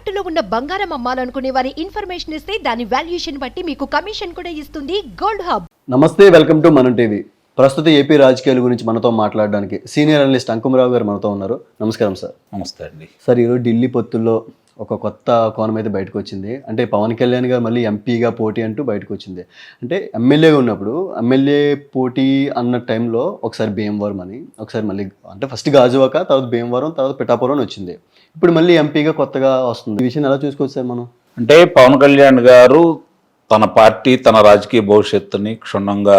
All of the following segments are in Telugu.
తాకట్టులో ఉన్న బంగారం అమ్మాలనుకునే వారి ఇన్ఫర్మేషన్ ఇస్తే దాని వాల్యుయేషన్ బట్టి మీకు కమిషన్ కూడా ఇస్తుంది గోల్డ్ హబ్. నమస్తే వెల్కమ్ టు మనం టీవీ. ప్రస్తుత ఏపీ రాజకీయాల గురించి మనతో మాట్లాడడానికి సీనియర్ అనలిస్ట్ అంకుమరావు గారు మనతో ఉన్నారు. నమస్కారం సార్. నమస్తే అండి. సార్ ఈరోజు ఢిల్లీ పొత్తుల్లో ఒక కొత్త కోణం అయితే బయటకు వచ్చింది అంటే పవన్ కళ్యాణ్ గారు మళ్ళీ ఎంపీగా పోటీ అంటూ బయటకు వచ్చింది అంటే ఎమ్మెల్యేగా ఉన్నప్పుడు ఎమ్మెల్యే పోటీ అన్న టైంలో ఒకసారి భీమవరం అని ఒకసారి మళ్ళీ అంటే ఫస్ట్ గాజువాక తర్వాత భీమవరం తర్వాత పిఠాపురం అని వచ్చింది. ఇప్పుడు మళ్ళీ ఎంపీగా కొత్తగా వస్తుంది. ఈ విషయం ఎలా చూసుకోవచ్చు సార్ మనం? అంటే పవన్ కళ్యాణ్ గారు తన పార్టీ తన రాజకీయ భవిష్యత్తుని క్షుణ్ణంగా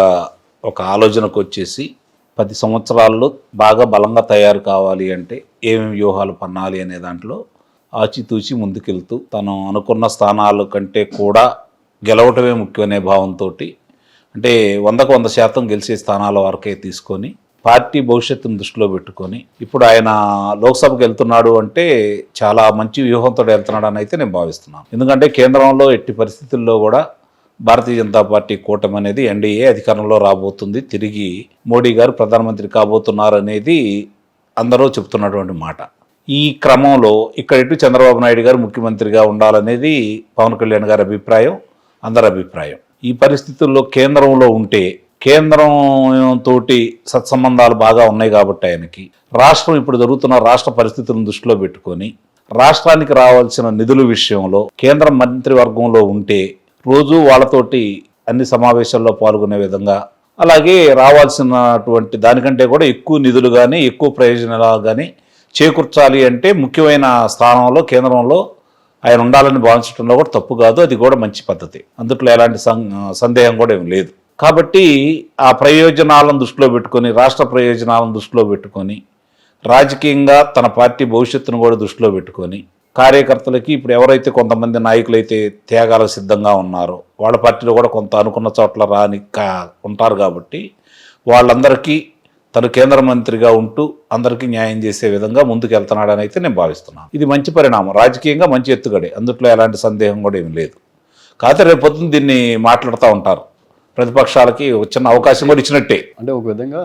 ఒక ఆలోచనకు వచ్చేసి పది సంవత్సరాల్లో బాగా బలంగా తయారు కావాలి అంటే ఏమేమి వ్యూహాలు పన్నాలి అనే దాంట్లో ఆచితూచి ముందుకెళ్తూ తను అనుకున్న స్థానాల కంటే కూడా గెలవటమే ముఖ్యమనే భావంతో అంటే వందకు వంద శాతం గెలిచే స్థానాల వరకే తీసుకొని పార్టీ భవిష్యత్తును దృష్టిలో పెట్టుకొని ఇప్పుడు ఆయన లోక్సభకు వెళ్తున్నాడు అంటే చాలా మంచి వ్యూహంతో వెళ్తున్నాడు అని అయితే నేను భావిస్తున్నాను. ఎందుకంటే కేంద్రంలో ఎట్టి పరిస్థితుల్లో కూడా భారతీయ జనతా పార్టీ కూటమి అనేది ఎన్డీఏ అధికారంలో రాబోతుంది. తిరిగి మోడీ గారు ప్రధానమంత్రి కాబోతున్నారు అనేది అందరూ చెప్తున్నటువంటి మాట. ఈ క్రమంలో ఇక్కడ ఇటు చంద్రబాబు నాయుడు గారు ముఖ్యమంత్రిగా ఉండాలనేది పవన్ కళ్యాణ్ గారి అభిప్రాయం అందరి అభిప్రాయం. ఈ పరిస్థితుల్లో కేంద్రంలో ఉంటే కేంద్రం తోటి సత్సంబంధాలు బాగా ఉన్నాయి కాబట్టి ఆయనకి. రాష్ట్రం ఇప్పుడు జరుగుతున్న రాష్ట్ర పరిస్థితులను దృష్టిలో పెట్టుకొని రాష్ట్రానికి రావాల్సిన నిధుల విషయంలో కేంద్ర మంత్రివర్గంలో ఉంటే రోజు వాళ్ళతోటి అన్ని సమావేశాల్లో పాల్గొనే విధంగా అలాగే రావాల్సినటువంటి దానికంటే కూడా ఎక్కువ నిధులు కానీ ఎక్కువ ప్రయోజనాలు కానీ చేకూర్చాలి అంటే ముఖ్యమైన స్థానంలో కేంద్రంలో ఆయన ఉండాలని భావించడంలో కూడా తప్పు కాదు. అది కూడా మంచి పద్ధతి. అందుట్లో ఎలాంటి సందేహం కూడా ఏం లేదు. కాబట్టి ఆ ప్రయోజనాలను దృష్టిలో పెట్టుకొని రాష్ట్ర ప్రయోజనాలను దృష్టిలో పెట్టుకొని రాజకీయంగా తన పార్టీ భవిష్యత్తును కూడా దృష్టిలో పెట్టుకొని కార్యకర్తలకి ఇప్పుడు ఎవరైతే కొంతమంది నాయకులైతే త్యాగాలకు సిద్ధంగా ఉన్నారో వాళ్ళ పార్టీలో కూడా కొంత అనుకున్న చోట్ల రాని కా- ఉంటారు కాబట్టి వాళ్ళందరికీ తను కేంద్ర మంత్రిగా ఉంటూ అందరికీ న్యాయం చేసే విధంగా ముందుకు వెళ్తున్నాడని అయితే నేను భావిస్తున్నాను. ఇది మంచి పరిణామం. రాజకీయంగా మంచి ఎత్తుగడే. అందుట్లో ఎలాంటి సందేహం కూడా ఏమి లేదు. కాకపోతే రేపు పొద్దున్న దీన్ని మాట్లాడుతూ ఉంటారు. ప్రతిపక్షాలకి చిన్న అవకాశం కూడా ఇచ్చినట్టే. అంటే ఒక విధంగా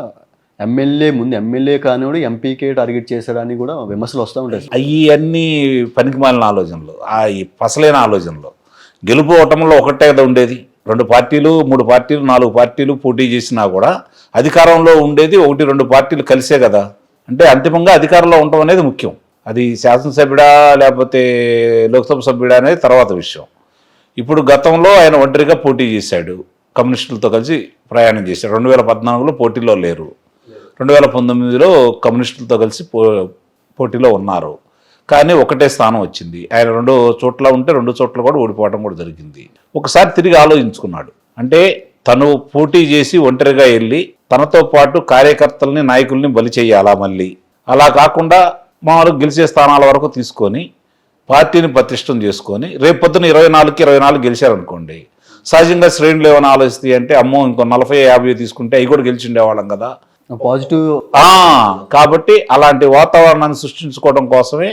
ఎమ్మెల్యే ముందు ఎమ్మెల్యే కానివాడు ఎంపీకే టార్గెట్ చేశాడని కూడా విమర్శలు వస్తూ ఉంటాయి. అవి అన్నీ పనికిమాలిన ఆలోచనలు. ఆ ఈ పసలేని ఆలోచనలు. గెలుపు ఓటంలో ఒకటే కదా ఉండేది. రెండు పార్టీలు మూడు పార్టీలు నాలుగు పార్టీలు పోటీ చేసినా కూడా అధికారంలో ఉండేది ఒకటి రెండు పార్టీలు కలిసే కదా. అంటే అంతిమంగా అధికారంలో ఉండటం అనేది ముఖ్యం. అది శాసనసభ్యుడా లేకపోతే లోక్సభ సభ్యుడా అనేది తర్వాత విషయం. ఇప్పుడు గతంలో ఆయన ఒంటరిగా పోటీ చేశాడు. కమ్యూనిస్టులతో కలిసి ప్రయాణం చేశాడు. రెండు వేల పద్నాలుగులో పోటీలో లేరు. రెండు వేల పంతొమ్మిదిలో కమ్యూనిస్టులతో కలిసి పో పోటీలో ఉన్నారు. కానీ ఒకటే స్థానం వచ్చింది. ఆయన రెండు చోట్ల ఉంటే రెండు చోట్ల కూడా ఓడిపోవడం కూడా జరిగింది. ఒకసారి తిరిగి ఆలోచించుకున్నాడు. అంటే తను పోటీ చేసి ఒంటరిగా వెళ్ళి తనతో పాటు కార్యకర్తల్ని నాయకుల్ని బలి చేయాలా మళ్ళీ? అలా కాకుండా మామూలు గెలిచే స్థానాల వరకు తీసుకొని పార్టీని పటిష్టం చేసుకొని రేపు పొద్దున ఇరవై నాలుగుకి ఇరవై నాలుగు గెలిచారనుకోండి. సహజంగా శ్రేణులు ఏమైనా ఆలోచిస్తాయి అంటే అమ్మో ఇంకో నలభై యాభై తీసుకుంటే అవి కూడా గెలిచి ఉండేవాళ్ళం కదా. పాజిటివ్ కాబట్టి అలాంటి వాతావరణాన్ని సృష్టించుకోవడం కోసమే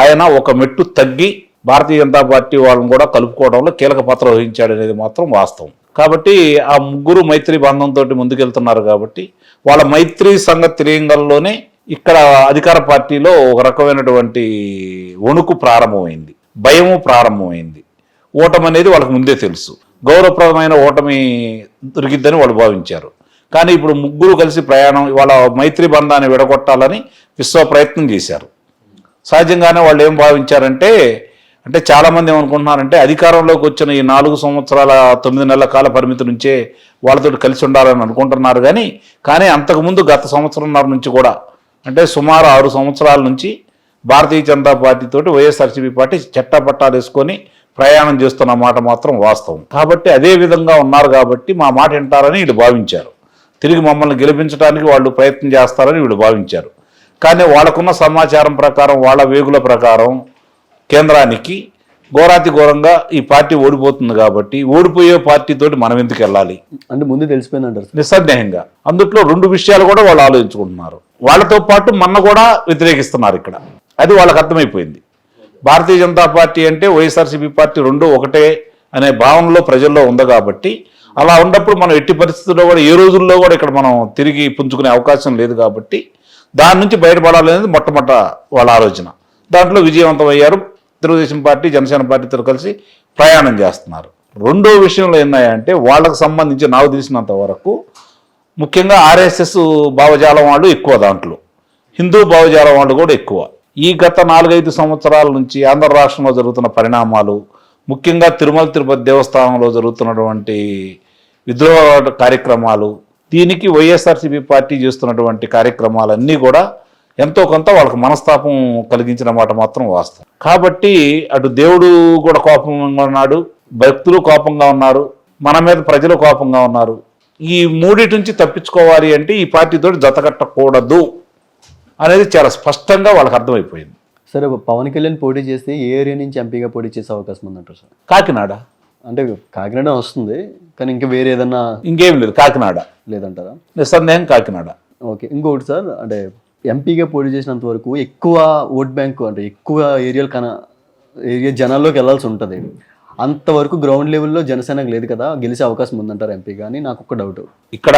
ఆయన ఒక మెట్టు తగ్గి భారతీయ జనతా పార్టీ వాళ్ళని కూడా కలుపుకోవడంలో కీలక పాత్ర వహించాడు అనేది మాత్రం వాస్తవం. కాబట్టి ఆ ముగ్గురు మైత్రి బంధంతో ముందుకెళ్తున్నారు కాబట్టి వాళ్ళ మైత్రి సంఘ తిరియంగంలోనే ఇక్కడ అధికార పార్టీలో ఒక రకమైనటువంటి వణుకు ప్రారంభమైంది భయము ప్రారంభమైంది. ఓటమి అనేది వాళ్ళకి ముందే తెలుసు. గౌరవప్రదమైన ఓటమి దొరికిద్దని వాళ్ళు భావించారు. కానీ ఇప్పుడు ముగ్గురు కలిసి ప్రయాణం వాళ్ళ మైత్రి బంధాన్ని విడగొట్టాలని విశ్వ ప్రయత్నం చేశారు. సహజంగానే వాళ్ళు ఏం భావించారంటే అంటే చాలామంది ఏమనుకుంటున్నారంటే అధికారంలోకి వచ్చిన ఈ నాలుగు సంవత్సరాల తొమ్మిది నెలల కాల పరిమితి నుంచే వాళ్ళతో కలిసి ఉండాలని అనుకుంటున్నారు కానీ కానీ అంతకుముందు గత సంవత్సరంన్నర నుంచి కూడా అంటే సుమారు ఆరు సంవత్సరాల నుంచి Bharatiya Janata పార్టీతోటి Y S R C P party చట్టపట్టాలు వేసుకొని ప్రయాణం చేస్తున్న మాట మాత్రం వాస్తవం. కాబట్టి అదే విధంగా ఉన్నారు కాబట్టి మా మాట వింటారని వీళ్ళు భావించారు. తిరిగి మమ్మల్ని గెలిపించడానికి వాళ్ళు ప్రయత్నం చేస్తారని వీళ్ళు భావించారు. కానీ వాళ్ళకున్న సమాచారం ప్రకారం వాళ్ళ వేగుల ప్రకారం కేంద్రానికి ఘోరాతి ఘోరంగా ఈ పార్టీ ఓడిపోతుంది కాబట్టి ఓడిపోయే పార్టీతోటి మనం ఎందుకు వెళ్ళాలి? అంటే ముందు తెలిసిపోయింది అంటారు సార్. నిస్సందేహంగా. అందుట్లో రెండు విషయాలు కూడా వాళ్ళు ఆలోచించుకుంటున్నారు. వాళ్ళతో పాటు మన కూడా వ్యతిరేకిస్తున్నారు ఇక్కడ. అది వాళ్ళకి అర్థమైపోయింది. భారతీయ జనతా పార్టీ అంటే వైఎస్ఆర్సీపీ పార్టీ రెండు ఒకటే అనే భావనలో ప్రజల్లో ఉంది కాబట్టి అలా ఉన్నప్పుడు మనం ఎట్టి పరిస్థితుల్లో కూడా ఏ రోజుల్లో కూడా ఇక్కడ మనం తిరిగి పుంజుకునే అవకాశం లేదు కాబట్టి దాని నుంచి బయటపడాలనేది మొట్టమొదట వాళ్ళ ఆలోచన. దాంట్లో విజయవంతం అయ్యారు. తెలుగుదేశం పార్టీ జనసేన పార్టీతో కలిసి ప్రయాణం చేస్తున్నారు. రెండో విషయంలో ఏంటంటే వాళ్ళకు సంబంధించి నాకు తెలిసినంత వరకు ముఖ్యంగా ఆర్ఎస్ఎస్ భావజాలం వాళ్ళు ఎక్కువ దాంట్లో. హిందూ భావజాలం వాళ్ళు కూడా ఎక్కువ. ఈ గత నాలుగైదు సంవత్సరాల నుంచి ఆంధ్ర రాష్ట్రంలో జరుగుతున్న పరిణామాలు ముఖ్యంగా తిరుమల తిరుపతి దేవస్థానంలో జరుగుతున్నటువంటి విద్రోహ కార్యక్రమాలు దీనికి వైఎస్ఆర్సీపీ పార్టీ చేస్తున్నటువంటి కార్యక్రమాలన్నీ కూడా ఎంతో కొంత వాళ్ళకి మనస్తాపం కలిగించిన మాట మాత్రం వాస్తవం. కాబట్టి అటు దేవుడు కూడా కోపంగా ఉన్నాడు భక్తులు కోపంగా ఉన్నారు మన మీద ప్రజలు కోపంగా ఉన్నారు. ఈ మూడింటి నుంచి తప్పించుకోవాలి అంటే ఈ పార్టీతో జతకట్టకూడదు అనేది చాలా స్పష్టంగా వాళ్ళకి అర్థమైపోయింది. సరే పవన్ కళ్యాణ్ పోటీ చేస్తే ఏ ఏరియా నుంచి ఎంపీగా పోటీ చేసే అవకాశం ఉందంటారు సార్? కాకినాడ. అంటే కాకినాడ వస్తుంది కానీ ఇంకా వేరే ఏదన్నా ఇంకేం లేదు కాకినాడ. లేదంటారా? నిస్సందేహం కాకినాడ. ఓకే ఇంకొకటి సార్ అంటే ఎంపీగా పోటీ చేసినంత వరకు ఎక్కువ ఓట్ బ్యాంక్ అంటే ఎక్కువ ఏరియాలు కన ఏరియా జనాల్లోకి వెళ్ళాల్సి ఉంటుంది. అంతవరకు గ్రౌండ్ లెవెల్లో జనసేనకు లేదు కదా గెలిచే అవకాశం ఉందంటారు ఎంపీ. కానీ నాకు ఒక డౌట్ ఇక్కడ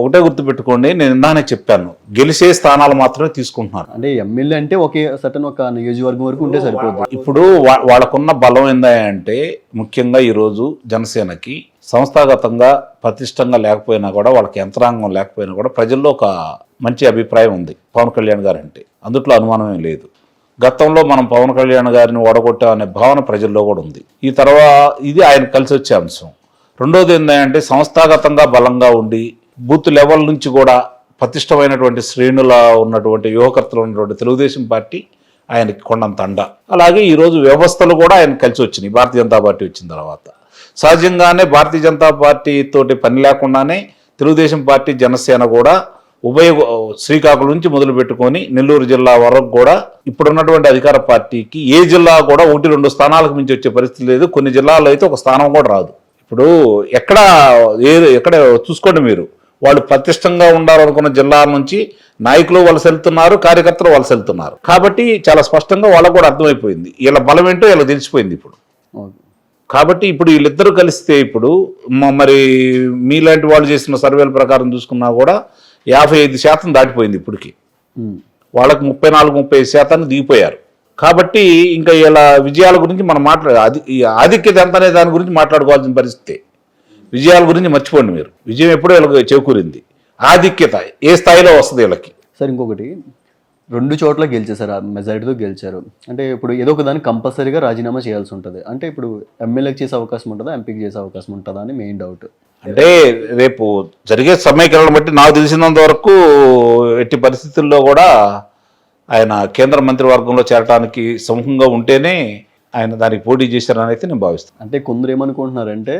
ఒకటే గుర్తుపెట్టుకోండి నేను ఇందానే చెప్పాను గెలిచే స్థానాలు మాత్రమే తీసుకుంటున్నారు. అంటే ఎమ్మెల్యే అంటే ఒకే సటన్ ఒక నియోజకవర్గం వరకు ఉంటే సరిపోద్ది. ఇప్పుడు వాళ్ళకున్న బలం ఏందంటే ముఖ్యంగా ఈరోజు జనసేనకి సంస్థాగతంగా ప్రతిష్టంగా లేకపోయినా కూడా వాళ్ళకి యంత్రాంగం లేకపోయినా కూడా ప్రజల్లో ఒక మంచి అభిప్రాయం ఉంది. పవన్ కళ్యాణ్ గారు అంటే అందుట్లో అనుమానమేం లేదు. గతంలో మనం పవన్ కళ్యాణ్ గారిని ఓడగొట్టామనే భావన ప్రజల్లో కూడా ఉంది. ఈ తర్వాత ఇది ఆయన కలిసి వచ్చే అంశం. రెండోది ఏంటంటే సంస్థాగతంగా బలంగా ఉండి బూత్ లెవెల్ నుంచి కూడా పతిష్టమైనటువంటి శ్రేణుల ఉన్నటువంటి యువకర్తలు ఉన్నటువంటి తెలుగుదేశం పార్టీ ఆయనకి కొండంత అండ. అలాగే ఈరోజు వ్యవస్థలు కూడా ఆయన కలిసి వచ్చినాయి భారతీయ జనతా పార్టీ వచ్చిన తర్వాత. సహజంగానే భారతీయ జనతా పార్టీతోటి పని లేకుండానే తెలుగుదేశం పార్టీ జనసేన కూడా ఉభయ శ్రీకాకుళం నుంచి మొదలు పెట్టుకొని నెల్లూరు జిల్లా వరకు కూడా ఇప్పుడున్నటువంటి అధికార పార్టీకి ఏ జిల్లా కూడా ఒకటి రెండు స్థానాలకు మించి వచ్చే పరిస్థితి లేదు. కొన్ని జిల్లాల్లో అయితే ఒక స్థానం కూడా రాదు. ఇప్పుడు ఎక్కడ ఏ ఎక్కడ చూసుకోండి మీరు. వాళ్ళు ప్రతిష్టంగా ఉండాలనుకున్న జిల్లాల నుంచి నాయకులు వలస వెళ్తున్నారు కార్యకర్తలు వలస వెళ్తున్నారు కాబట్టి చాలా స్పష్టంగా వాళ్ళకు కూడా అర్థమైపోయింది. వీళ్ళ బలం ఏంటో వీళ్ళకి తెలిసిపోయింది ఇప్పుడు. కాబట్టి ఇప్పుడు వీళ్ళిద్దరూ కలిస్తే ఇప్పుడు మరి మీలాంటి వాళ్ళు చేసిన సర్వేల ప్రకారం చూసుకున్నా కూడా యాభై ఐదు శాతం దాటిపోయింది ఇప్పటికి. వాళ్ళకి ముప్పై నాలుగు ముప్పై ఐదు శాతాన్ని దిగిపోయారు. కాబట్టి ఇంకా ఇలా విజయాల గురించి మనం మాట్లాడ అది ఆధిక్యత ఎంత అనే దాని గురించి మాట్లాడుకోవాల్సిన పరిస్థితి. విజయాల గురించి మర్చిపోండి మీరు. విజయం ఎప్పుడో వీళ్ళకి చేకూరింది. ఆధిక్యత ఏ స్థాయిలో వస్తుంది వీళ్ళకి? సార్ ఇంకొకటి. రెండు చోట్ల గెలిచేశారు ఆ మెజారిటీతో గెలిచారు. అంటే ఇప్పుడు ఏదో ఒక దాన్ని కంపల్సరీగా రాజీనామా చేయాల్సి ఉంటుంది. అంటే ఇప్పుడు ఎమ్మెల్యేకి చేసే అవకాశం ఉంటుందా ఎంపీకి చేసే అవకాశం ఉంటుందా అని మెయిన్ డౌట్. అంటే రేపు జరిగే సమీకరణ బట్టి నాకు తెలిసినంత వరకు ఎట్టి పరిస్థితుల్లో కూడా ఆయన కేంద్ర మంత్రివర్గంలో చేరడానికి సముఖంగా ఉంటేనే ఆయన దానికి పోటీ చేశారని అయితే నేను భావిస్తాను. అంటే కొందరు ఏమనుకుంటున్నారంటే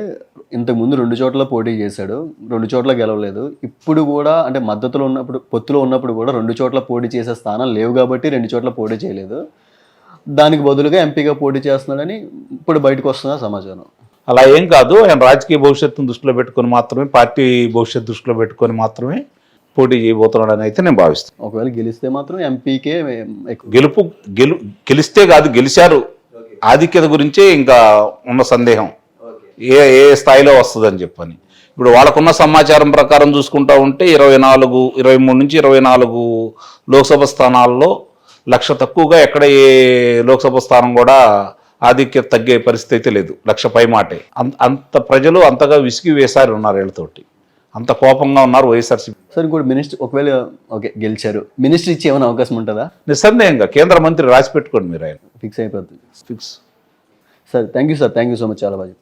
ఇంతకుముందు రెండు చోట్ల పోటీ చేశాడు రెండు చోట్ల గెలవలేదు. ఇప్పుడు కూడా అంటే మద్దతులో ఉన్నప్పుడు పొత్తులో ఉన్నప్పుడు కూడా రెండు చోట్ల పోటీ చేసే స్థానం లేవు కాబట్టి రెండు చోట్ల పోటీ చేయలేదు. దానికి బదులుగా ఎంపీగా పోటీ చేస్తున్నాడని ఇప్పుడు బయటకు వస్తున్న సమాచారం. అలా ఏం కాదు. ఆయన రాజకీయ భవిష్యత్తును దృష్టిలో పెట్టుకొని మాత్రమే పార్టీ భవిష్యత్తు దృష్టిలో పెట్టుకొని మాత్రమే పోటీ చేయబోతున్నాడని అయితే నేను భావిస్తాను. ఒకవేళ గెలిస్తే మాత్రం ఎంపీకే గెలుపు గెలు గెలిస్తే కాదు గెలిచారు. ఆధిక్యత గురించే ఇంకా ఉన్న సందేహం. ఏ ఏ స్థాయిలో వస్తుందని చెప్పని. ఇప్పుడు వాళ్ళకున్న సమాచారం ప్రకారం చూసుకుంటా ఉంటే ఇరవై నాలుగు ఇరవై మూడు నుంచి ఇరవై నాలుగు లోక్సభ స్థానాల్లో లక్ష తక్కువగా ఎక్కడ ఏ లోక్సభ స్థానం కూడా ఆధిక్యత తగ్గే పరిస్థితి అయితే లేదు. లక్ష పై మాటే. అంత ప్రజలు అంతగా విసిగి వేసారి ఉన్నారు వీళ్ళతోటి. అంత కోపంగా ఉన్నారు వైఎస్ఆర్సీపీ సార్ ఇంకోటి మినిస్టర్ ఒకవేళ ఓకే గెలిచారు. మినిస్టర్ ఇచ్చే ఏమైనా అవకాశం ఉంటుందా? నిస్సందేహంగా కేంద్ర మంత్రి రాసి పెట్టుకోండి మీరు ఆయన. ఫిక్స్ అయిపోతుంది fix. Sir thank you sir thank you so much చాలా బాగా